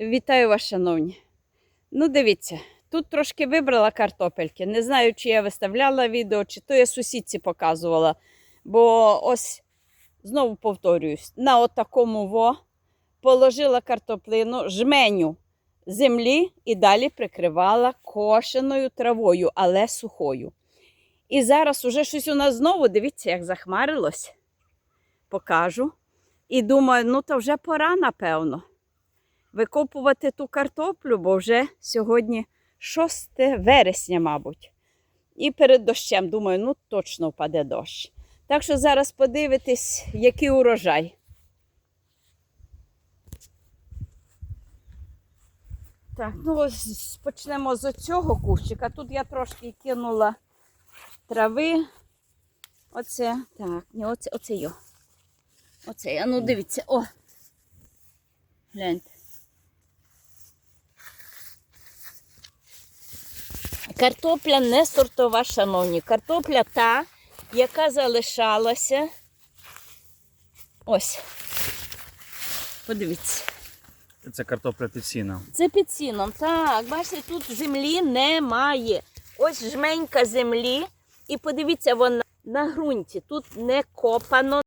Вітаю вас, шановні. Ну, дивіться, тут трошки вибрала картопельки. Не знаю, чи я виставляла відео, чи то я сусідці показувала. Бо ось знову повторююсь, на от такому во положила картоплину, жменю землі і далі прикривала кошеною травою, але сухою. І зараз уже щось у нас знову, дивіться, як захмарилось. Покажу. І думаю, ну то вже пора, напевно викопувати ту картоплю, бо вже сьогодні 6 вересня, мабуть. І перед дощем, думаю, ну точно впаде дощ. Так що зараз подивитись, який урожай. Так, ну почнемо з цього кущика. Тут я трошки кинула трави. Оце, так, ні, оце, оце йо. Оце, а ну дивіться, о. Гляньте. Картопля не сортова, шановні. Картопля та, яка залишалася. Ось. Подивіться. Це картопля під сіном. Це під сіном. Так, бачите, тут землі немає. Ось жменька землі. І подивіться, вона на ґрунті. Тут не копано.